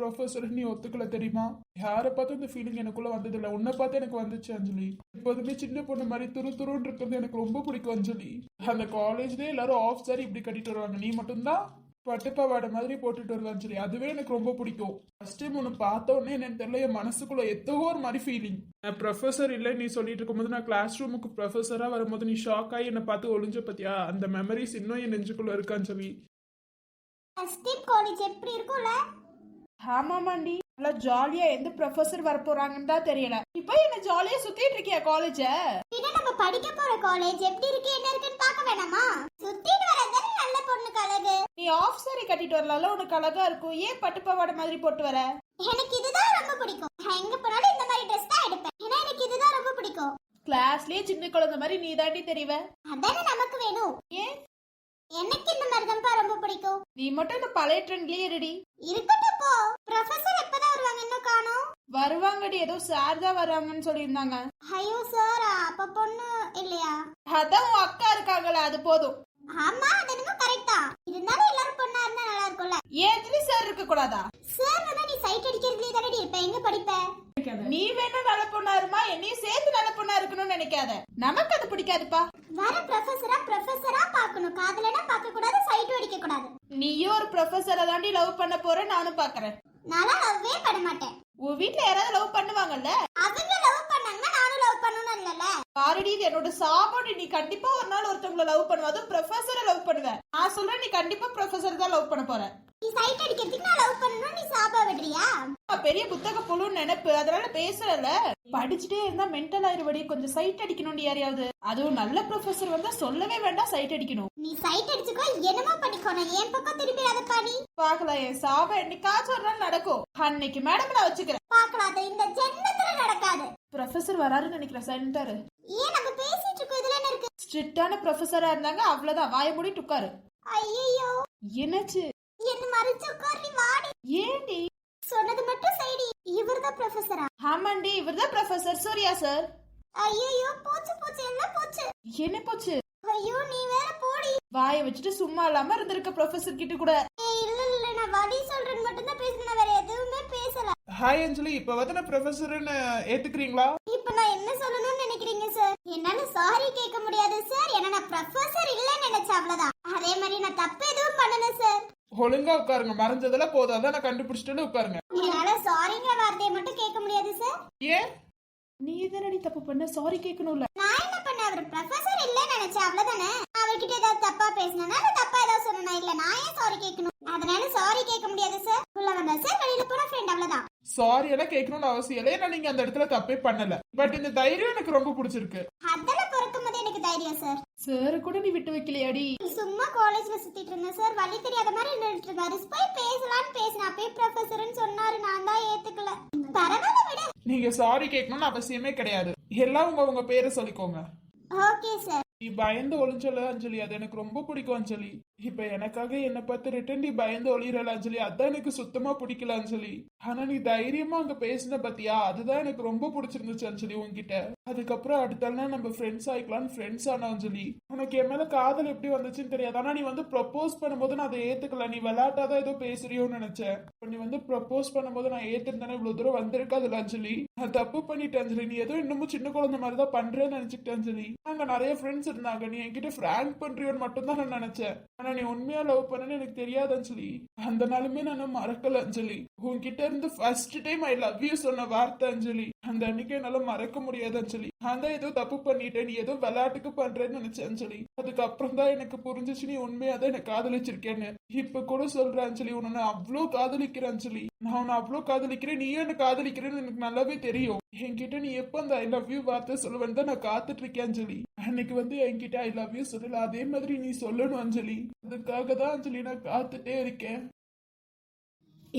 Professor நீ ஒத்துக்கல தெரியுமா? யாரை பார்த்து இந்த ஃபீலிங் எனக்குள்ள வந்ததில்ல? உன்னை பார்த்து எனக்கு வந்துச்சு அஞ்சலி. எப்போதுமே சின்ன பொண்ணு மாதிரி துரு துருன்னு இருக்கிறது எனக்கு ரொம்ப பிடிக்கும் அஞ்சலி. அந்த காலேஜ்லேயே எல்லாரும் ஆஃப் சாரி இப்படி கட்டிட்டு வருவாங்க. நீ மட்டும்தான் பட்டுப்பாவாடை மாதிரி போட்டுட்டு வருவான்னு அஞ்சலி. அதுவே எனக்கு ரொம்ப பிடிக்கும். ஃபர்ஸ்ட் டைம் உன்னை பார்த்த உடனே தெரியல என் மனசுக்குள்ள எத்தோ ஒரு மாதிரி ஃபீலிங் நான் ப்ரொஃபஸர் இல்லை நீ சொல்லிட்டு இருக்கும்போது நான் கிளாஸ் ரூமுக்கு ப்ரொஃபஸராக வரும்போது நீ ஷாக் ஆகி என்னை பார்த்து ஒளிஞ்ச பத்தியா? அந்த மெமரிஸ் இன்னும் என் நெஞ்சுக்குள்ள இருக்கான்னு சொல்லி ஸ்டீப் காலேஜ் எப்படி இருக்கும்ல? ஆமாமாண்டி. நல்லா ஜாலியா எந்த ப்ரொஃபசர் வர போறாங்கன்னு தான் தெரியல. இப்போ என்ன ஜாலியா சுத்திட்டு இருக்கியா காலேஜ பின்ன நம்ம படிக்க போற காலேஜ் எப்படி இருக்கு என்ன இருக்குன்னு பார்க்க வேணாமா? சுத்திட்டு வரதானே நல்ல பொண்ணுக்கு அழகு. நீ ஆஃப் சாரி கட்டிட்டு வரலாம்ல உனக்கு அழகா இருக்கும். ஏன் பட்டு பாவாடை மாதிரி போட்டு வர? எனக்கு இதுதான் ரொம்ப பிடிக்கும். நான் எங்க போனாலும் இந்த மாதிரி ட்ரெஸ் தான் எடுப்பேன். ஏன்னா எனக்கு இதுதான் ரொம்ப பிடிக்கும். கிளாஸ்லயே சின்ன குழந்தை மாதிரி நீ தாண்டி தெரிவ. அதானே நமக்கு வேணும். ஏன்? எனக்கு இந்த மாதிரி தான்ப்பா ரொம்ப பிடிக்கும். நீ மட்டும் இந்த பழைய ட்ரெண்ட்லயே இருடி. இருக்கட்டும் போ. ப்ரொஃபசர் எப்பதான் வருவாங்க இன்னும் காணோம். வருவாங்கடி ஏதோ சார் தான் வராங்கன்னு சொல்லியிருந்தாங்க. ஐயோ சார் அப்ப பொண்ணு இல்லையா? அதான் உன் அக்கா இருக்காங்களே அது போதும். ஆமா அது என்னமோ கரெக்ட் இருந்தாலும் எல்லாரும் பொண்ணா இருந்தா நல்லா இருக்கும்ல. ஏன் சார் இருக்க கூடாதா? சார் வந்து நீ சைட் அடிக்கிறதுலயே தானடி இருப்ப எங்க படிப்ப? நீ வேணா நல்ல பொண்ணா இருமா என்னையும் சேர்த்து நல்ல பொண்ணா இருக்கணும்னு நினைக்காத. நமக்கு அது பிடிக்காதுப்பா. வர ப்ரொஃபஸரா ப்ரொஃபஸரா பார்க்கணும். காதலனா பார்க்க கூடாது சைட் அடிக்க கூடாது. நீயும் ஒரு ப்ரொஃபஸரை தாண்டி லவ் பண்ண போற நானும் பாக்குறேன் நான்லாம் லவ்வே பண்ண மாட்டேன். உன் வீட்ல யாராவது லவ் பண்ணுவாங்கல்ல? அவங்க லவ் பண்ணாங்கன்னா நானும் லவ் பண்ணணும் இல்லல பாருடி இது என்னோட சாப்பாடு. நீ கண்டிப்பா ஒரு நாள் ஒருத்தவங்கள லவ் பண்ணுவ. அதுவும் ப்ரொஃபஸரை லவ் பண்ணுவ. நான் சொல்றேன் நீ கண்டிப்பா ப்ரொஃபஸர் தான் லவ் பண்ண போற. நீ சைட் அடிக்கிறதுக்கு நான் லவ் பண்ணணும் நீ சாபா விடுறியா பெரிய புத்தக புழுன்னு நினைப்பு. அதனால பேசுறல படிச்சுட்டே இருந்தா மென்டல் ஆயிருவடி. கொஞ்சம் சைட் அடிக்கணும்டி யாரையாவது. அதுவும் நல்ல ப்ரொஃபஸர் வந்தா சொல்லவே வேண்டாம் சைட் அடிக்கணும். நீ சைட் அடிச்சுக்கோ என்னமோ பண்ணிக்கோ. நான் என் பக்கம் திரும்பிடாதப்பா நீ பாக்கலாம் என் சாபம் என்னைக்காச்சும் ஒரு நாள் நடக்கும். அன்னைக்கு மேடம் நான் வச்சுக்கிறேன். பார்க்கலாம் அது இந்த ஜென்மத்துல நடக்காது. ப்ரொஃபஸர் வராருன்னு நினைக்கிறேன் சென்டர் ஏன் நம்ம பேசிட்டு இருக்கோம்? இதுல என்ன இருக்கு? ஸ்ட்ரிக்டான ப்ரொஃபஸரா இருந்தாங்க. அவ்வளவுதான். வாய மூடிட்டு உட்காரு. ஐயோ என்னாச்சு? என்ன மறைச்சு உட்கார் நீ வாடி. ஏண்டி? சொன்னது மட்டும் சைடி இவர்தான் ப்ரொஃபஸரா ஆமாண்டி இவர்தான் ப்ரொஃபசர் சூர்யா சார் ஐயோ போச்சு போச்சு. எல்லாம் போச்சு? என்ன போச்சு? ஐயோ நீ வேற போடி. வாயை வச்சுட்டு சும்மா இல்லாம இருந்திருக்க ப்ரொஃபசர் கிட்ட கூட. ஏய் இல்ல இல்ல நான் வழி சொல்றேன்னு மட்டும் தான் பேசினேன் வேற எதுவுமே பேசல. ஹாய் அஞ்சலி. இப்ப வந்து நான் ப்ரொஃபஸர்னு ஏத்துக்கிறீங்களா? இப்ப நான் என்ன சொல்லணும்னு நினைக்கிறீங்க சார் என்னால சாரி கேட்க முடியாது சார் ஏன்னா நான் ப்ரொஃபசர் இல்லைன்னு நினைச்சேன் அவ்வளவுதான். அதே மாதிரி நான் தப்பு எதுவும் பண்ணல சார் ஒழுங்கா உட்காருங்க. மறைஞ்சதெல்லாம் போதும். அதான் நான் கண்டுபிடிச்சிட்டு உட்காருங்க. என்னால சாரிங்கிற வார்த்தையை மட்டும் கேட்க முடியாது சார் ஏன்? நீ தானடி தப்பு பண்ண? சாரி கேட்கணும்ல. நான் என்ன பண்ண அவர் ப்ரொஃபசர் இல்லைன்னு நினைச்சேன் அவ்வளவுதானே? அவர்கிட்ட ஏதாவது தப்பா பேசினா தப்பா ஏதாவது சொன்னா இல்ல நான் ஏன் சாரி கேட்கணும்? அதனால சாரி கேட்க முடியாது சார் உள்ள வந்தா சார் வெளியில போன ஃப்ரெண்ட் சாரி எல்லாம் கேட்கணும்னு அவசியம் இல்லை. ஏன்னா நீங்க அந்த இடத்துல தப்பே பண்ணல. பட் இந்த தைரியம் எனக்கு ரொம்ப பிடிச்சிருக்கு. அதெல்லாம் பிறக்கும் போது எனக்கு தைரியம் சார் சார் கூட நீ விட்டு வைக்கலையாடி. சும்மா காலேஜ்ல சுத்திட்டு இருந்தேன் சார் வழி தெரியாத மாதிரி நின்றுட்டு இருந்தாரு போய் பேசலாம்னு பேசின அப்பயே ப்ரொஃபசர்னு சொன்னாரு. நான் தான் ஏத்துக்கல. பரவாயில்ல விடு. நீங்க சாரி கேட்கணும்னு அவசியமே கிடையாது. எல்லாம் உங்க உங்க பேரை சொல்லிக்கோங்க. ஓகே சார் நீ பயந்து ஒளிஞ்சல அஞ்சலி. அது எனக்கு ரொம்ப பிடிக்கும் அஞ்சலி. இப்ப எனக்காக என்னை பார்த்து ரிட்டன் நீ பயந்து ஒளிரல அஞ்சலி? அதான் எனக்கு சுத்தமா பிடிக்கல அஞ்சலி. ஆனா நீ தைரியமா அங்க பேசின பத்தியா? அதுதான் எனக்கு ரொம்ப பிடிச்சிருந்துச்சு அஞ்சலி உன்கிட்ட. அதுக்கப்புறம் அடுத்த நாள் நம்ம ஃப்ரெண்ட்ஸ் ஆயிக்கலாம்னு ஃப்ரெண்ட்ஸ் ஆன அஞ்சலி. உனக்கு என் மேல காதல் எப்படி வந்துச்சுன்னு தெரியாது. ஆனா நீ வந்து ப்ரப்போஸ் பண்ணும்போது நான் அதை ஏத்துக்கல. நீ விளையாட்டாதான் ஏதோ பேசுறியோன்னு நினைச்சேன். நீ வந்து ப்ரப்போஸ் பண்ணும்போது நான் ஏத்துருந்தேனே இவ்வளவு தூரம் வந்திருக்காதுல்ல அஞ்சலி? நான் தப்பு பண்ணிட்டேன் அஞ்சலி. நீ ஏதோ இன்னமும் சின்ன குழந்தை மாதிரி தான் பண்றேன்னு நினைச்சுக்கிட்டேன் அஞ்சலி. அங்க நிறைய ஃப்ரெண்ட்ஸ் இருந்தாங்க. நீ என்கிட்ட ஃப்ராங்க் பண்றியோன்னு மட்டும் தான் நான் நினைச்சேன். ஆனா நீ உண்மையா லவ் பண்ணனு எனக்கு தெரியாது அஞ்சலி. அந்த நாளுமே நான் மறக்கல அஞ்சலி. உன்கிட்ட இருந்து first time I love you சொன்ன வார்த்தை அஞ்சலி. அந்த அன்னைக்கு என்னால மறக்க முடியாது அஞ்சலி. நான் தான் ஏதோ தப்பு பண்ணிட்டேன் நீ ஏதோ விளையாட்டுக்கு பண்றேன்னு நினைச்சேன் அஞ்சலி. அதுக்கப்புறம் தான் எனக்கு புரிஞ்சிச்சு நீ உண்மையா தான் எனக்கு காதலிச்சிருக்கேன்னு. இப்ப கூட சொல்ற அஞ்சலி உன்னை நான் அவ்வளோ காதலிக்கிறேன் அஞ்சலி. நான் உன்னை அவ்வளோ காதலிக்கிறேன் நீயும் என்ன காதலிக்கிறேன்னு எனக்கு நல்லாவே தெரியும். என்கிட்ட நீ எப்போ அந்த ஐ லவ் யூ வார்த்தை சொல்லுவேன்னு தான் நான் காத்துட்டு இருக்கேன் அஞ்சலி. அன்னைக்கு வந்து என்கிட்ட ஐ லவ் யூ சொல்லல. அதே மாதிரி நீ சொல்லணும் அஞ்சலி. அதுக்காக தான் அஞ்சலி நான் காத்துட்டே இருக்கேன்.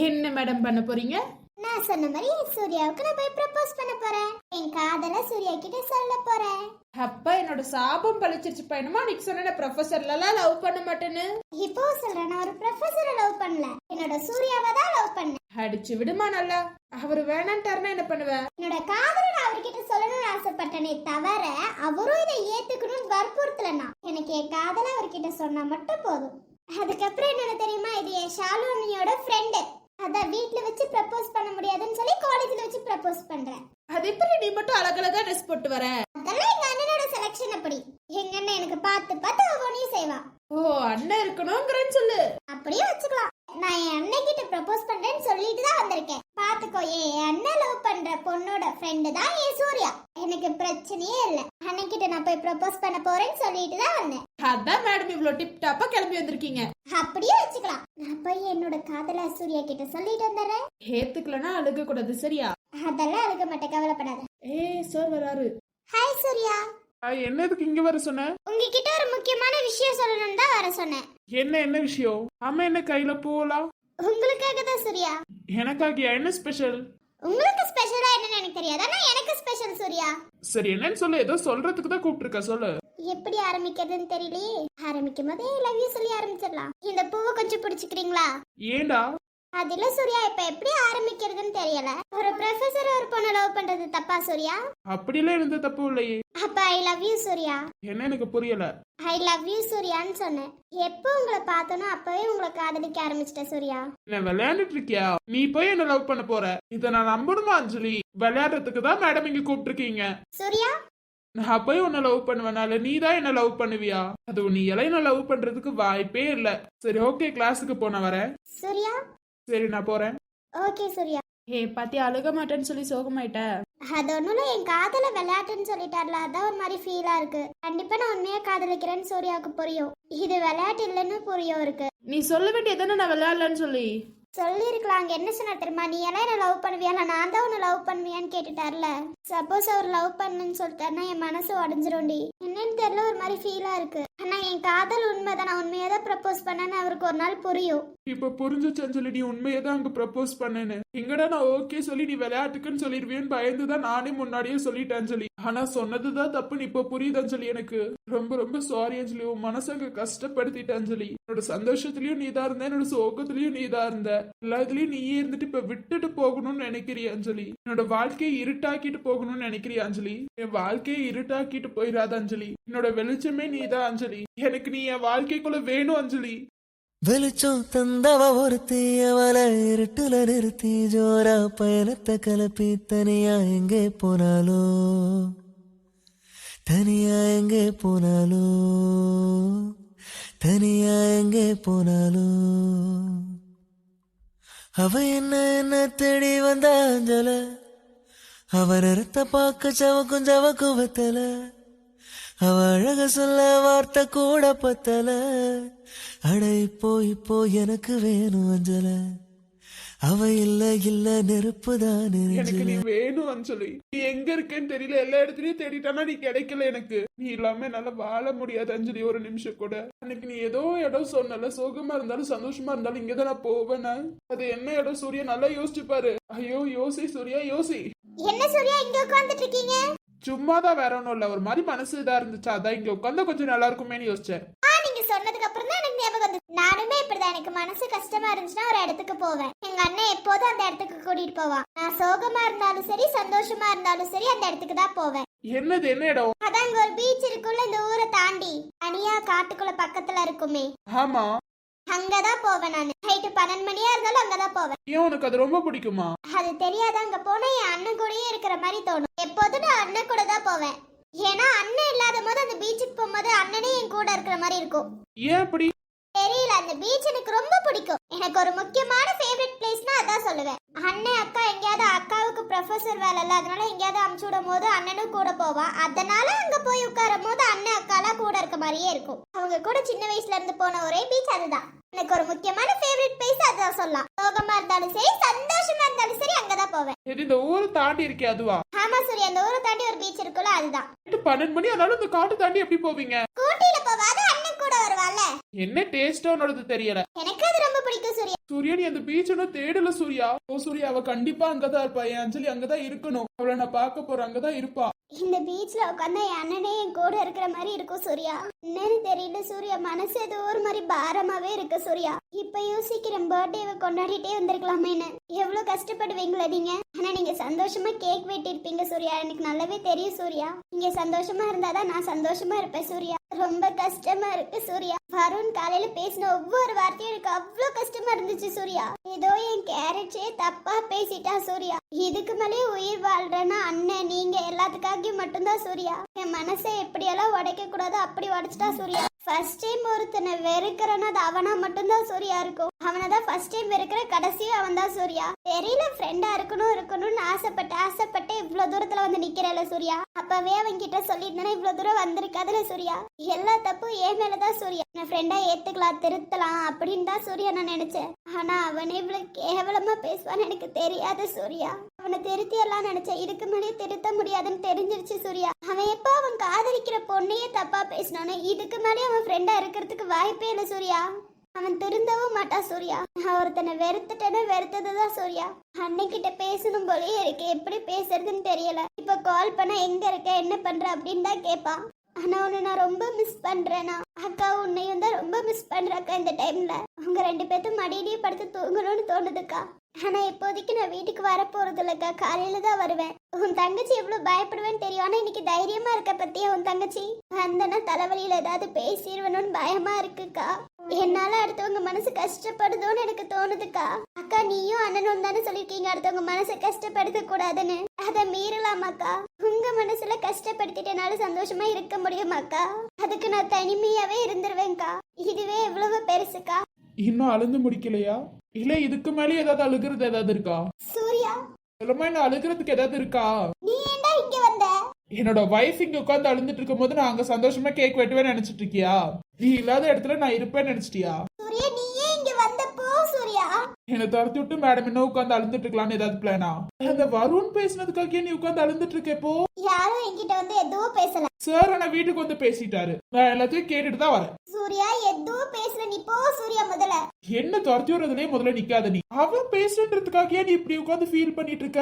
என்ன மேடம் பண்ண போறீங்க? நான் சொன்ன மாதிரி சூர்யாவுக்கு நான் போய் ப்ரப்போஸ் பண்ண போறேன். என் காதல சூர்யா கிட்ட சொல்ல போறேன். அப்பா என்னோட சாபம் பழிச்சிருச்சு பையனுமா? அன்னைக்கு சொன்ன ப்ரொஃபஸர்லாம் லவ் பண்ண மாட்டேன்னு. இப்போ சொல்றேன் நான் ஒரு ப்ரொஃபஸரை லவ் பண்ணல. என்னோட சூர்யாவை தான் லவ் பண்ணேன். அடிச்சு விடுமா நல்லா? அவர் வேணான்ட்டாருன்னா என்ன பண்ணுவ? என்னோட காதலை நான் அவர்கிட்ட சொல்லணும்னு ஆசைப்பட்டனே தவிர அவரும் இதை ஏத்துக்கணும்னு வற்புறுத்தலனா எனக்கு என் காதலை அவர்கிட்ட சொன்னா மட்டும் போதும். அதுக்கப்புறம் என்னோட தெரியுமா? இது என் ஷாலு அண்ணியோட ஃப்ரெண்டு அதான் வீட்ல வச்சு ப்ரப்போஸ் பண்ண முடியாதுன்னு சொல்லி காலேஜ்ல வச்சு ப்ரப்போஸ் பண்றேன். அது எப்படி நீ மட்டும் அழகழகா ட்ரெஸ் போட்டு வர? அதெல்லாம் எங்க அண்ணனோட செலக்ஷன் அப்படி. எங்க அண்ணன் எனக்கு பார்த்து பார்த்து ஒவ்வொன்றையும் செய்வான். ஓ அண்ணன் இருக்கணுங்கிறேன்னு சொல்லு. அப்படியே வச்சுக்கலாம். நான் என் அண்ணன் கிட்ட ப்ரப்போஸ் பண்றேன்னு சொல்லிட்டு தான் வந்திருக்கேன். பாத்துக்கோ என் அண்ணன் லவ் பண்ற பொண்ணோட ஃப்ரெண்டு தான் என் சூர்யா. எனக்கு பிரச்சனையே இல்ல. அண்ணன் கிட்ட நான் போய் ப்ரப்போஸ் பண்ண போறேன்னு சொல்லிட்டு தான் வந்தேன். அதான் மேடம் இவ்வளோ டிப் டாப்பா கிளம்பி வந்திருக்கீங்க. அப்படியே வச்சுக்கலாம். நான் போய் என்னோட காதல சூர்யா கிட்ட சொல்லிட்டு வந்துடுறேன். ஏத்துக்கலனா அழுக கூடாது சரியா? அதெல்லாம் அழுக மாட்டேன் கவலைப்படாத. ஏ சார் வராரு. ஹாய் சூர்யா. என்ன எதுக்கு இங்க வர சொன்ன? உங்ககிட்ட ஒரு முக்கியமான விஷயம் சொல்லணும்னு தான் வர சொன்னேன். என்ன என்ன விஷயம்? அம்மா என்ன கையில போகலாம் உங்களுக்காக தான் சூர்யா. எனக்காக என்ன ஸ்பெஷல் உங்களுக்கு ஸ்பெஷலா என்னன்னு எனக்கு தெரியாது. ஆனா எனக்கு ஸ்பெஷல் சூர்யா. சரி என்னன்னு சொல்லு. ஏதோ சொல்றதுக்கு தான் கூப்பிட்டுருக்க சொல்லு. எப்படி ஆரம்பிக்கிறதுன்னு தெரியலையே. ஆரம்பிக்கும் போதே லவ் யூ சொல்லி ஆரம்பிச்சிடலாம். இந்த பூவை கொஞ்சம் பிடிச்சிக்கிறீங்களா? ஏண்டா? அதுல சூர்யா இப்ப எப்படி ஆரம்பிக்கிறதுன்னு தெரியல. ஒரு ப்ரொஃபசர் ஒரு பொண்ணை லவ் பண்றது தப்பா சூர்யா? அப்படிலாம் இருந்த தப்பு இல்லையே. அப்ப ஐ லவ் யூ சூர்யா. என்ன எனக்கு புரியல. ஐ லவ் யூ சூர்யான்னு சொன்னேன். எப்போ உங்களை பார்த்தனோ அப்பவே உங்களை காதலிக்க ஆரம்பிச்சிட்டேன் சூர்யா. என்ன விளையாண்டுட்டு இருக்கியா? நீ போய் என்ன லவ் பண்ண போற? இத நான் நம்பணுமா அஞ்சலி? விளையாடுறதுக்கு தான் மேடம் இங்க கூப்பிட்டுருக்கீங்க. சூர்யா? நான் போய் உன்னை லவ் பண்ணுவேனால நீ தான் என்ன லவ் பண்ணுவியா? அது நீ என்ன லவ் பண்றதுக்கு வாய்ப்பே இல்ல. சரி ஓகே கிளாஸுக்கு போன வரேன். சூர்யா? சரி நான் போறேன். ஓகே சூர்யா. ஏ பாத்தி அழுக மாட்டேன்னு சொல்லி சோகமாயிட்ட. அது ஒண்ணுல என் காதல விளையாட்டுன்னு சொல்லிட்டார்ல அதான் ஒரு மாதிரி ஃபீலா இருக்கு. கண்டிப்பா நான் உண்மையா காதலிக்கிறேன்னு சூர்யாவுக்கு புரியும். இது விளையாட்டு இல்லைன்னு புரியும் இருக்கு நீ சொல்ல வேண்டியதானே நான் விளையாடலன்னு சொல்லி. சொல்லிருக்கலாம் அங்கே என்ன சொன்னார் தெரியுமா? நீ எல்லாம் என்ன லவ் பண்ணுவியா? நான் தான் உன்னை லவ் பண்ணுவியான்னு கேட்டுட்டார்ல. சப்போஸ் அவர் லவ் பண்ணுன்னு சொல்லிட்டாருன்னா என் மனசு உடஞ்சிரும்டி. என்னன்னு தெரியல ஒரு மாதிரி ஃபீலாக இருக்கு. ஆனால் என் காதல் உண்மைதான் நான் உண்மையாக தான் ப்ரப்போஸ் பண்ணேன்னு அவருக்கு ஒரு நாள் புரியும். இப்ப புரிஞ்சுச்சு அஞ்சலி நீ உண்மையை தான் அங்கே ப்ரப்போஸ் பண்ணேன்னு. எங்கடா நான் ஓகே சொல்லி நீ விளையாட்டுக்குன்னு சொல்லிடுவேன்னு பயந்து தான் நானே முன்னாடியே சொல்லிட்டேன் அஞ்சலி ஆனா சொன்னதுதான் தப்புன்னு இப்போ புரியுது அஞ்சலி எனக்கு ரொம்ப ரொம்ப சாரி அஞ்சலி. உன் மனசை அங்க கஷ்டப்படுத்திட்ட அஞ்சலி என்னோட சந்தோஷத்துலயும் நீ தான் இருந்த என்னோட சோகத்துலயும் நீ தான் இருந்த. எல்லாத்துலயும் நீயே இருந்துட்டு இப்ப விட்டுட்டு போகணும்னு நினைக்கிறிய அஞ்சலி? என்னோட வாழ்க்கையை இருட்டாக்கிட்டு போகணும்னு நினைக்கிறிய அஞ்சலி? என் வாழ்க்கையை இருட்டாக்கிட்டு போயிடாத அஞ்சலி. என்னோட வெளிச்சமே நீதான் அஞ்சலி. எனக்கு நீ என் வாழ்க்கைக்குள்ள வேணும் அஞ்சலி. வெளிச்சம் தந்தவ ஒருத்தி அவளை இருட்டுல நிறுத்தி ஜோரா பயணத்தை கலப்பி தனியா எங்கே போனாலோ? தனியா எங்கே போனாலோ? தனியா எங்கே போனாலோ? அவ என்ன என்ன தேடி வந்த அஞ்சல? அவ நிறத்த பார்க்க சவக்கும் சவக்கும் வத்தல. அவ அழக சொல்ல வார்த்தை கூட பத்தல. அடை இப்போ இப்போ எனக்கு வேணும் அஞ்சலை. அவ இல்ல இல்ல நெருப்பு தான் எனக்கு நீ வேணும் அஞ்சலி நீ எங்க இருக்கேன்னு தெரியல. எல்லா இடத்துலயும் தேடிட்டானா நீ கிடைக்கல எனக்கு. நீ இல்லாம என்னால வாழ முடியாது அஞ்சலி ஒரு நிமிஷம் கூட. அன்னைக்கு நீ ஏதோ இடம் சொன்னல. சோகமா இருந்தாலும் சந்தோஷமா இருந்தாலும் இங்கதான் நான் போவேனா. அது என்ன இடம் சூர்யா? நல்லா யோசிச்சு பாரு. ஐயோ யோசி சூர்யா யோசி. என்ன சூர்யா இங்க உட்கார்ந்துட்டு இருக்கீங்க? சும்மாதான் வேற ஒண்ணும் இல்ல. ஒரு மாதிரி மனசு இதா இருந்துச்சு. அதான் இங்க உட்காந்தா கொஞ்சம் நல்லா இருக்குமேன்னு யோசிச்சேன். நீங்க சொன்னதுக்கு அப்புறம் தான் எனக்கு ஞாபகம் வந்து நானுமே இப்படிதான். எனக்கு மனசு கஷ்டமா இருந்துச்சுன்னா ஒரு இடத்துக்கு போவேன். எங்க அண்ணன் எப்போதும் அந்த இடத்துக்கு கூட்டிட்டு போவான். நான் சோகமா இருந்தாலும் சரி சந்தோஷமா இருந்தாலும் சரி அந்த இடத்துக்கு தான் போவேன். என்னது என்ன இடம்? அதான் ஒரு பீச் இருக்குள்ள இந்த ஊரை தாண்டி. தனியா காட்டுக்குள்ள பக்கத்துல இருக்குமே. ஆமா. அங்கதான் போவேன் நான். நைட்டு பன்னெண்டு மணியா இருந்தாலும் அங்கதான் போவேன். ஏன் உனக்கு அது ரொம்ப பிடிக்குமா? அது தெரியாத? அங்க போனா என் அண்ணன் கூடயே இருக்கிற மாதிரி தோணும். எப்போதும் நான் அண்ணன் கூட தான் போவேன். ஏன்னா அண்ணன் இல்லாத போது அந்த பீச்சுக்கு போகும்போது அண்ணனே என் கூட இருக்கிற மாதிரி இருக்கும். ஏன் அப்படி? தெரியல அந்த பீச் எனக்கு ரொம்ப பிடிக்கும். எனக்கு ஒரு முக்கியமான ஃபேவரட் பிளேஸ்னா அதான் சொல்லுவேன். அண்ணன் அக்கா எங்கேயாவது அக்காவுக்கு ப்ரொஃபசர் வேலை இல்லை. அதனால எங்கேயாவது அமுச்சு விடும் போது அண்ணனும் கூட போவான். அதனால அங்க போய் உட்காரும் போது அண்ணன் அக்காலாம் கூட இருக்க மாதிரியே இருக்கும். அவங்க கூட சின்ன வயசுல இருந்து போன ஒரே பீச் அதுதான். எனக்கு ஒரு முக்கியமான ஃபேவரட் பிளேஸ் அதான் சொல்லலாம். சோகமா இருந்தாலும் சரி சந்தோஷமா இருந்தாலும் சரி அங்கதான் போவேன். இது இந்த ஊரை தாண்டி இருக்கே அதுவா? ஆமா சூர்யா அந்த ஊரை தாண்டி ஒரு பீச் இருக்குல்ல அதுதான். நைட்டு பன்னெண்டு மணி ஆனாலும் இந்த காட்டு தாண்டி எப்படி போவீங்க? ஸ்கூட்டில போவாத அண்ணன் கூட வருவாள்ல என்ன டேஸ்டா உன்னோடது தெரியல? எனக்கு அது ரொம்ப பிடிக்கும் சூர்யா. சூர்யா நீ அந்த பீச் ஒன்னும் தேடல சூர்யா. ஓ சூர்யா அவ கண்டிப்பா அங்கதான் இருப்பா. என் அஞ்சலி அங்கதான் இருக்கணும். அவளை நான் பார்க்க போறேன். அங்கதான் இருப்பா. இந்த பீச்ல உட்காந்தா என் அண்ணனே என் கூட இருக்கிற மாதிரி இருக்கும் சூர்யா. என்னன்னு தெரியல சூர்யா. மனசு ஏதோ ஒரு மாதிரி பாரமாவே இருக்கு சூர்யா. இப்ப யோசிக்கிறேன் பர்த்டேவை கொண்டாடிட்டே வந்திருக்கலாமேன்னு. எவ்வளவு கஷ்டப்படுவீங்களா நீங்க? ஆனா நீங்க சந்தோஷமா கேக் வெட்டியிருப்பீங்க சூர்யா. எனக்கு நல்லாவே தெரியும் சூர்யா. நீங்க சந்தோஷமா இருந்தாதான் நான் சந்தோஷமா இருப்பேன் சூர்யா. ரொம்ப கஷ்டமா இருக்கு சூர்யா. வருண் காலையில பேசின ஒவ்வொரு வார்த்தையும் எனக்கு அவ்வளோ கஷ்டமா இருந்துச்சு சூர்யா. ஏதோ என் கேரட்ஸே தப்பா பேசிட்டா சூர்யா. இதுக்கு மேலே உயிர் வாழ்றேன்னா அண்ணன் நீங்க எல்லாத்துக்காகவும் மட்டும்தான் சூர்யா. என் மனசை எப்படியெல்லாம் உடைக்க கூடாதோ அப்படி உடைச்சிட்டா சூர்யா. ஃபர்ஸ்ட் டைம் ஒருத்தனை வெறுக்கிறேன்னா அது அவனா மட்டும்தான் சூர்யா இருக்கும். அவனை தான் ஃபர்ஸ்ட் டைம் வெறுக்கிற கடைசியும் அவன் தான் சூர்யா. தெரியல ஃப்ரெண்டா இருக்கணும் இருக்கணும்னு ஆசைப்பட்டு ஆசைப்பட்டு இவ்வளவு தூரத்துல வந்து நிக்கிறல சூர்யா. அப்பவே அவன் கிட்ட சொல்லியிருந்தேன்னா இவ்வளவு தூரம் வந்திருக்காதுல சூர்யா. எல்லா தப்பும் என் மேலதான் சூர்யா. நான் ஃப்ரெண்டா ஏத்துக்கலாம் திருத்தலாம் அப்படின்னு தான் சூர்யா நான் நினைச்சேன். ஆனா அவனே இவ்வளவு கேவலமா பேசுவான்னு எனக்கு தெரியாது சூர்யா. அவனை திருத்தியெல்லாம் நினைச்சேன் இதுக்கு மேலேயே திருத்த முடியாதுன்னு தெரிஞ்சிருச்சு சூர்யா. அவன் எப்போ அவன் காதலிக்கிற பொண்ணையே தப்பா பேசினானோ இதுக்கு மேலே அவன் ஃப்ரெண்டா இருக்கிறதுக்கு வாய்ப்பே இல்லை சூர்யா. அவன் திருந்தவும் மாட்டான் சூர்யா. நான் ஒருத்தனை வெறுத்துட்டேன்னு வெறுத்ததுதான் சூர்யா. அன்னைக்கிட்ட பேசணும் போலயே இருக்கு எப்படி பேசுறதுன்னு தெரியல. இப்ப கால் பண்ணா எங்க இருக்க என்ன பண்ற அப்படின்னு தான் கேட்பான் ஆனா உன்னை நான் ரொம்ப மிஸ் பண்றேனா? அக்கா உன்னையும் தான் ரொம்ப மிஸ் பண்றக்கா இந்த டைம்ல உங்க ரெண்டு பேர்த்தும் மடியிலேயே படுத்து தூங்கணும்னு தோணுதுக்கா. ஆனா இப்போதைக்கு நான் வீட்டுக்கு வர போறது இல்லக்கா காலையில தான் வருவேன். உன் தங்கச்சி எவ்வளவு பயப்படுவேன்னு தெரியும். ஆனா இன்னைக்கு தைரியமா இருக்க பத்தியா உன் தங்கச்சி? வந்தனா தலைவலியில ஏதாவது பேசிடுவேணும்னு பயமா இருக்குக்கா. என்னால அடுத்தவங்க மனசு கஷ்டப்படுதோன்னு எனக்கு தோணுதுக்கா. அக்கா நீயும் அண்ணனும் தானே சொல்லிருக்கீங்க அடுத்தவங்க மனசை கஷ்டப்படுத்த கூடாதுன்னு. அதை மீறலாமாக்கா? உங்க மனசுல கஷ்டப்படுத்திட்டனால சந்தோஷமா இருக்க முடியுமாக்கா? அதுக்கு நான் தனிமையாவே இருந்துருவேன்க்கா. இதுவே எவ்வளவு பெருசுக்கா. இன்னும் அழுந்து முடிக்கலையா? இல்ல இதுக்கு மேலே ஏதாவது அழுகிறது ஏதாவது இருக்கா? சூர்யா? சொல்லுமா இன்னும் அழுகிறதுக்கு ஏதாவது இருக்கா? நீ ஏன்டா இங்க வந்த? என்னோட வைஃப் இங்க உட்காந்து அழுந்துட்டு இருக்கும் போது நான் அங்க சந்தோஷமா கேக் வெட்டுவேன்னு நினைச்சிட்டு இருக்கியா நீ இல்லாத இடத்துல நான் இருப்பேன்னு நினைச்சிட்டியா? சூர்யா நீ ஏன் இங்க வந்த? போ சூர்யா. என்னை துரத்தி விட்டு மேடம் இன்னும் உட்காந்து அழுந்துட்டு இருக்கலாம்னு ஏதாவது பிளானா அந்த வருண் பேசினதுக்காக நீ உட்காந்து அழுந்துட்டு இருக்க இப்போ? யாரும் என்கிட்ட வந்து எதுவும் பேசல. சார் ஆனா வீட்டுக்கு வந்து பேசிட்டாரு. நான் எல்லாத்தையும் கேட்டுட்டு தான் வரேன். சூர்யா எதுவும் பேசல நீ போ சூர்யா முதல்ல. என்ன துரத்தி விடுறதுலயே முதல்ல நிக்காத நீ. அவன் பேசுன்றதுக்காக நீ இப்படி உட்காந்து ஃபீல் பண்ணிட்டு இருக்க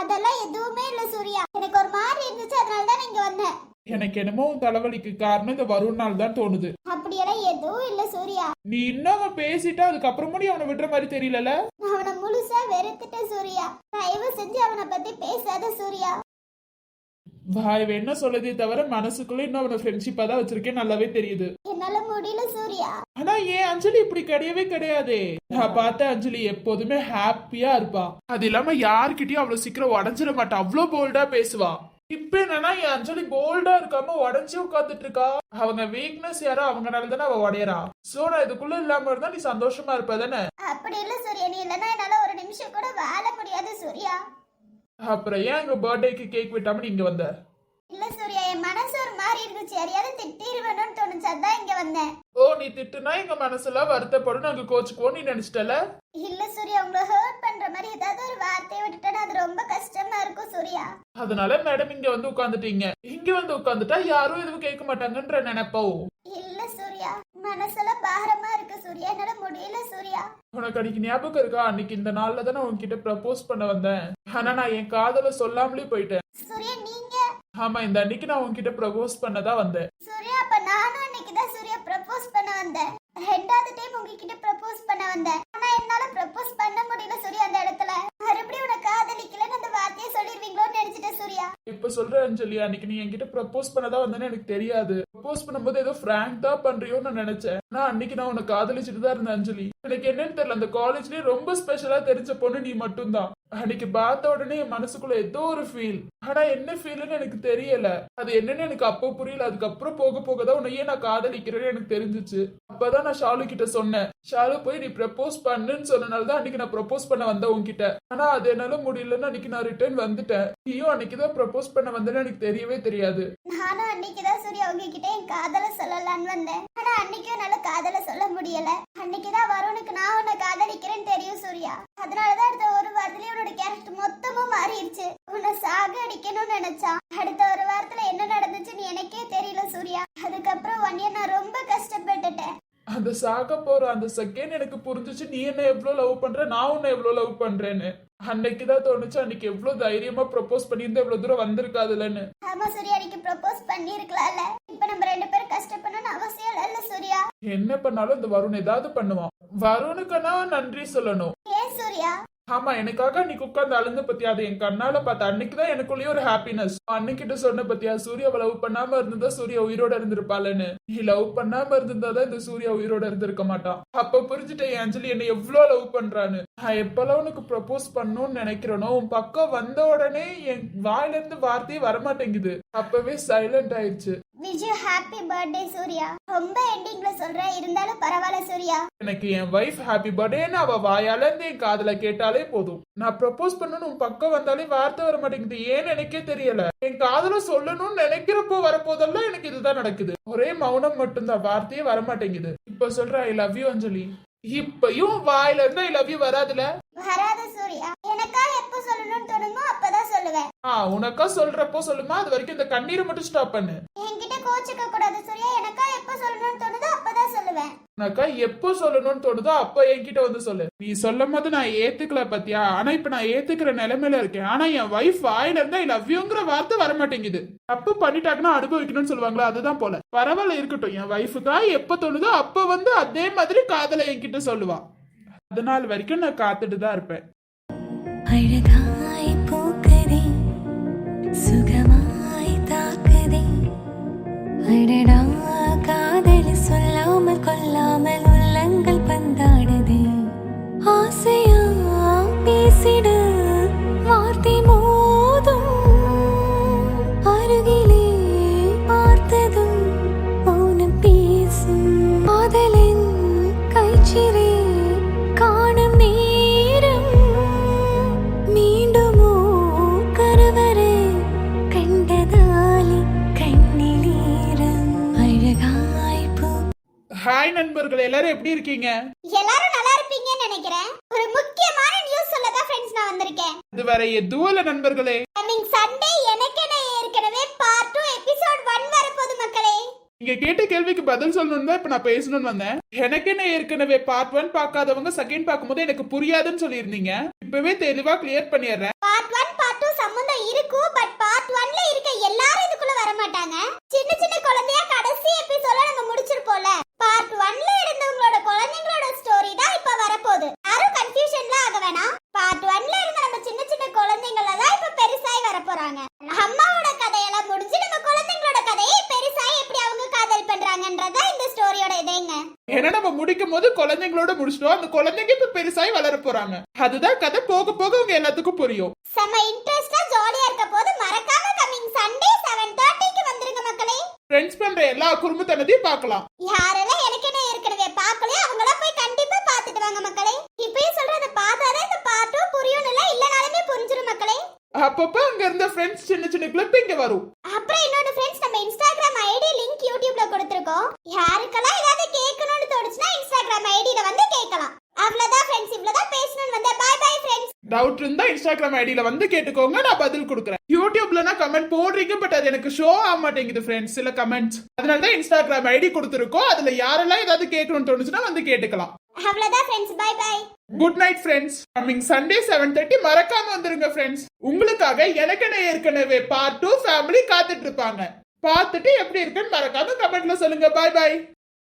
அதெல்லாம் எதுவுமே இல்ல சூர்யா. எனக்கு ஒரு மாதிரி இருந்துச்சு அதனால தான் இங்க வந்தேன். எனக்கு என்னமோ தலைவலிக்கு காரணம் இந்த வருண் நாள் தான் தோணுது. அப்படியெல்லாம் எதுவும் இல்ல சூர்யா. நீ இன்னும் அவன் பேசிட்டா அதுக்கப்புறமும் நீ அவனை விடுற மாதிரி தெரியலல? நான் அவனை முழுசா வெறுத்துட்டேன் சூர்யா. தயவு செஞ்சு அவனை பத்தி பேசாத சூர்யா. வாய் என்ன சொல்லுதே தவிர மனசுக்குள்ள இன்னும் அவனை ஃப்ரெண்ட்ஷிப்பா தான் வச்சிருக்கேன். நல்லாவே தெரியுது. என்னால முடியல சூர்யா. ஆனா ஏன் அஞ்சலி இப்படி கிடையவே கிடையாதே? நான் பார்த்த அஞ்சலி எப்போதுமே ஹாப்பியா இருப்பா. அது இல்லாம யார்கிட்டயும் அவ்வளவு சீக்கிரம் உடஞ்சிட மாட்டா. அவ்வளவு போல்டா பேசுவா. இப்ப என்னன்னா என் அஞ்சலி போல்டா இருக்காம உடஞ்சி உட்காந்துட்டு இருக்கா. அவங்க வீக்னஸ் யாரோ அவங்கனால தானே அவ உடையறா. சோ நான் இதுக்குள்ள இல்லாம இருந்தா நீ சந்தோஷமா இருப்ப தானே? அப்படி இல்ல சூர்யா. நீ இல்லைன்னா என்னால ஒரு நிமிஷம் கூட வாழ முடியாது சூர்யா. அப்புறம் ஏன் எங்க பர்த்டேக்கு கேக் வெட்டாம நீ இங்க வந்த? இல்ல சூர்யா என் மனசு ஒரு மாதிரி இருந்துச்சு. யாரையாவது திட்டிருவேணும்னு தோணுச்சு. அதான் இங்க வந்தேன். ஓ நீ திட்டுனா எங்க மனசுல வருத்தப்படும். நாங்க கோச்சுக்குவோம் நீ நினைச்சிட்டல? இல்ல சூர்யா உங்களை ஹர்ட் பண்ற மாதிரி ஏதாவது ஒரு வார்த்தையை விட்டுட்டேன்னா அது ரொம்ப கஷ்டமா இருக்கும் சூர்யா. அதனால மேடம் இங்க வந்து உட்காந்துட்டீங்க இங்க வந்து உட்காந்துட்டா யாரும் எதுவும் கேட்க மாட்டாங்கன்ற நினைப்போ இல்ல சூர்யா மனசுல பாரமா இருக்கு சூர்யா. என்னால முடியல சூர்யா. உனக்கு அன்னைக்கு ஞாபகம் இருக்கா? அன்னைக்கு இந்த நாள்ல தான் உன்கிட்ட ப்ரப்போஸ் பண்ண வந்தேன். ஆனா நான் என் காதல சொல்லாமலே போயிட்டேன். சூர்யா நீங்க? ஆமா இந்த அன்னைக்கு நான் உன்கிட்ட ப்ரப்போஸ் பண்ணதா வந்தேன். சூர்யா அப்ப நானும் அன்னைக்கு தான் சூர்யா ப்ரப்போஸ் பண்ண வந்தேன். ரெண்டாவது டைம் உங்ககிட்ட ப்ரப்போஸ் பண்ண வந்தேன். ஆனா என்னால ப்ரப்போஸ் பண்ண முடியல சூர்யா அந்த இடத்துல. மறுபடியும் உனக்கு காதலிக்கலன்னு அந்த வார்த்தையை சொல்லிருவீங்களோன்னு நினைச்சிட்டேன் சூர்யா. இப்ப சொல்ற அஞ்சலி அன்னைக்கு நீ என்கிட்ட ப்ரப்போஸ் பண்ணதா வந்தேன்னு எனக்கு தெரியாது. ப்ரப்போஸ் பண்ணும்போது ஏதோ ஃப்ராங்க் தான் பண்றியோன்னு நான் நினைச்சேன். ஆனா அன்னைக்கு நான் உனக்கு காதலிச்சுட்டு தான் இருந்தேன் அஞ்சலி. எனக்கு என்னன்னு தெரியல அந்த காலேஜ்லயே ரொம்ப ஸ்பெஷலா தெரிஞ்ச பொண்ணு நீ மட்டும்தான் அன்னைக்கு பார்த்த உடனே என் மனசுக்குள்ள ஏதோ ஒரு ஃபீல் ஆனா என்ன ஃபீல்னு எனக்கு தெரியல. அது என்னன்னு எனக்கு அப்போ புரியல. அதுக்கப்புறம் போக போக தான் உன்னை ஏன் நான் காதலிக்கிறேன்னு எனக்கு தெரிஞ்சுச்சு. அப்பதான் நான் ஷாலு கிட்ட சொன்னேன். ஷாலு போய் நீ ப்ரப்போஸ் பண்ணுன்னு சொன்னனால தான் அன்னைக்கு நான் ப்ரப்போஸ் பண்ண வந்தேன் உன்கிட்ட. ஆனா அது என்னால முடியலன்னு அன்னைக்கு நான் ரிட்டர்ன் வந்துட்டேன். நீயும் அன்னைக்கு தான் ப்ரப்போஸ் பண்ண வந்தேன்னு எனக்கு தெரியவே தெரியாது. நானும் அன்னைக்கு தான் சூர்யா உங்ககிட்ட என் காதலை சொல்லலான்னு வந்தேன். ஆனா அன்னைக்கும் என்னால காதலை சொல்ல முடியல. அன்னைக்கு தான் வருணுக்கு நான் உன்னை காதலிக்கிறேன்னு தெரியும் அதனாலதான் அடுத்த ஒரு வாரத்திலேயே உன்னோட கேரக்டர் மொத்தமும் மாறிடுச்சு. உன்னை சாக அடிக்கணும்னு நினைச்சான். அடுத்த ஒரு வாரத்துல என்ன நடந்துச்சுன்னு எனக்கே தெரியல சூர்யா. அதுக்கப்புறம் ஒன் இயர் நான் ரொம்ப கஷ்டப்பட்டுட்டேன். அந்த சாக போற அந்த செகண்ட் எனக்கு புரிஞ்சுச்சு நீ என்ன எவ்வளவு லவ் பண்ற நான் உன்னை எவ்வளவு லவ் பண்றேன்னு. அன்னைக்கு தான் தோணுச்சு அன்னைக்கு எவ்வளவு தைரியமா ப்ரப்போஸ் பண்ணியிருந்தா இவ்வளவு தூரம் வந்திருக்காதுலன்னு. ஆமா சூர்யா நீக்கு ப்ரப்போஸ் பண்ணிருக்கலாம்ல இப்ப நம்ம ரெண்டு பேரும் கஷ்டப்படணும்னு அவசியம் இல்ல சூர்யா. என்ன பண்ணாலும் இந்த வருண் ஏதாவது பண்ணுவான். வருணுக்குன்னா நன்றி சொல்லணும். ஏன் சூர்யா? ஆமா எனக்காக நீ உட்காந்து அழுந்த பத்தியா? அது என் கண்ணால பார்த்த அன்னைக்கு தான் எனக்குள்ளேயே ஒரு ஹாப்பினஸ் அன்னைக்கிட்ட சொன்ன பத்தியா சூர்யாவை லவ் பண்ணாம இருந்திருந்தா சூர்யா உயிரோட இருந்திருப்பாளன்னு. நீ லவ் பண்ணாம இருந்திருந்தாதான் இந்த சூர்யா உயிரோட இருந்திருக்க மாட்டான். அப்ப புரிஞ்சுட்டேன் என் அஞ்சலி என்ன எவ்வளவு லவ் பண்றான்னு. நான் எப்பெல்லாம் உனக்கு ப்ரப்போஸ் பண்ணணும்னு நினைக்கிறேனோ உன் பக்கம் வந்த உடனே என் வாயில இருந்து வார்த்தையே வரமாட்டேங்குது. அப்பவே சைலண்ட் ஆயிடுச்சு. Wish you happy birthday Surya ரொம்ப எண்டிங்ல சொல்றேன் இருந்தாலும் பரவாயில்ல சூர்யா எனக்கு என் வைஃப் ஹாப்பி பர்த்டேன்னு அவ வாயால இருந்து என் காதுல கேட்டாலே போதும். நான் ப்ரப்போஸ் பண்ணணும் பக்கம் வந்தாலே வார்த்தை வர மாட்டேங்குது. ஏன்னு எனக்கே தெரியல. என் காதுல சொல்லணும்னு நினைக்கிறப்போ வரப்போதெல்லாம் எனக்கு இதுதான் நடக்குது. ஒரே மௌனம் மட்டும்தான் வார்த்தையே வர மாட்டேங்குது. இப்ப சொல்ற ஐ லவ் யூ அஞ்சலி. இப்பயும் வாயில இருந்து ஐ லவ் யூ வராதுல? வராத சூர்யா எனக்கா எப்ப சொல்லணும்னு தோணுமோ அப்பதான் சொல்லுவேன் ஆ உனக்கா சொல்றப்போ சொல்லுமா அது வரைக்கும் இந்த கண்ணீரை மட்டும் ஸ்டாப் பண்ணு. என்கிட்ட கோச்சுக்க கூடாது சூர்யா. எனக்கா எப்ப சொல்லணும்னு தோணுதோ அப்பதான் சொல்லுவேன் உனக்கா எப்போ சொல்லணும்னு தோணுதோ அப்ப என்கிட்ட வந்து சொல்லு. நீ சொல்லும் போது நான் ஏத்துக்கல பத்தியா? ஆனா இப்ப நான் ஏத்துக்கிற நிலைமையில இருக்கேன். ஆனா என் வைஃப் வாயில இருந்தா ஐ லவ் யூங்கிற வார்த்தை வர மாட்டேங்குது. தப்பு பண்ணிட்டாங்கன்னா அனுபவிக்கணும்னு சொல்லுவாங்களா அதுதான் போல. பரவாயில்ல இருக்கட்டும். என் வைஃபுக்கா எப்ப தோணுதோ அப்ப வந்து அதே மாதிரி காதலை என்கிட்ட சொல்லுவா. அதனால் வரைக்கும் நான் காத்துட்டு தான் இருப்பேன். அழகாய் ஹாய் நண்பர்கள் எல்லாரும் எப்படி இருக்கீங்க? எல்லாரும் நல்லா இருப்பீங்கன்னு நினைக்கிறேன். ஒரு முக்கியமான நியூஸ் சொல்லதான் ஃப்ரெண்ட்ஸ் நான் வந்திருக்கேன். இதுவரை எதுவும் இல்ல நண்பர்களே. கமிங் சண்டே எனக்கென ஏற்கனவே பார்ட் டூ எபிசோட் ஒன் வரப்போகுது மக்களே நீங்க கேட்ட கேள்விக்கு பதில் சொல்லணும்னு தான் இப்ப நான் பேசணும்னு வந்தேன். எனக்கு என்ன ஏற்கனவே பார்ட் ஒன் பார்க்காதவங்க செகண்ட் பார்க்கும்போது எனக்கு புரியாதுன்னு சொல்லியிருந்தீங்க. இப்பவே தெளிவா கிளியர் பண்ணிடுறேன். பார்ட் ஒன் பார்ட் டூ சம்மந்தம் இருக்கும். பட் பார்ட் ஒன்ல இருக்க எல்லாரும் இதுக்குள்ள வர மாட்டாங்க. சின்ன சின்ன குழந்தையா கடைசி எபிசோட நம்ம முடிச்சிருப்போம்ல. பார்ட் ஒன்ல இருந்தவங்களோட குழந்தைங்களோட ஸ்டோரி தான் இப்ப வரப்போகுது. யாரும் கன்ஃபியூஷன் ஆக வேணாம் பார்ட் ஒன்ல இருந்த நம்ம சின்ன சின்ன குழந்தைங்கள தான் இப்ப பெருசாய் வர போறாங்க அம்மாவோட கதையெல்லாம் முடிஞ்சு நம்ம குழந்தைங்களோட கதையை பெருசாய் எப்படி அவங்க காதல் பண்றாங்கன்றதா இந்த ஸ்டோரியோட இதேங்க ஏன்னா நம்ம முடிக்கும் போது குழந்தைங்களோட முடிச்சிட்டோம். அந்த குழந்தைங்க இப்ப பெருசாய் வளர போறாங்க. அதுதான் கதை. போக போக உங்க எல்லாத்துக்கும் புரியும். செம்ம இன்ட்ரெஸ்டா ஜாலியா இருக்க போது மறக்காம கம்மிங் சண்டே செவன் தேர்ட்டிக்கு வந்துருங்க மக்களே. ஃப்ரெண்ட்ஸ் பண்ற எல்லா குடும்பத்தனதையும் பார்க்கலாம். யாரெல்லாம் எனக்கு என்ன ஏற்கனவே பார்க்கலையோ அவங்களாம் போய் கண்டிப்பா பார்த்துட்டு வாங்க மக்களே. இப்பயும் சொல்றத பார்த்தாதான் இந்த பாட்டும் புரியும் இல்ல இல்லனாலுமே புரிஞ்சிரும் மக்களே. அப்பப்ப அங்க இருந்த ஃப்ரெண்ட்ஸ் சின்ன சின்ன கிளிப் இங்க வரும். அப்புறம் இன்னொரு ஃப்ரெண்ட்ஸ் நம்ம இன்ஸ்டாகிராம் ஐடி லிங்க் யூடியூப்ல கொடுத்திருக்கோம். யாருக்கெல்லாம் இன்ஸ்டாகிராம் ஐடியில வந்து கேட்கலாம். அவ்வளவுதான் ஃப்ரெண்ட்ஸ் இவ்வளவுதான் பேசணும்னு வந்தேன் பை பை ஃப்ரெண்ட்ஸ் டவுட் இருந்தா இன்ஸ்டாகிராம் ஐடியில வந்து கேட்டுக்கோங்க நான் பதில் கொடுக்குறேன். யூடியூப்ல நான் கமெண்ட் போடுறீங்க பட் அது எனக்கு ஷோ ஆக மாட்டேங்குது ஃப்ரெண்ட்ஸ் சில கமெண்ட்ஸ் அதனால தான் இன்ஸ்டாகிராம் ஐடி கொடுத்துருக்கோம். அதுல யாரெல்லாம் ஏதாவது கேட்கணும்னு தோணுச்சுன்னா வந்து கேட்டுக்கலாம். அவ்வளவுதான் friends bye bye good night friends coming Sunday seven thirty மறக்காம வந்துருங்க ஃப்ரெண்ட்ஸ் உங்களுக்காக எனக்கென ஏற்கனவே பார்ட் டூ ஃபேமிலி காத்துட்டு இருப்பாங்க. பார்த்துட்டு எப்படி இருக்குன்னு மறக்காம கமெண்ட்ல சொல்லுங்க. பாய் பாய்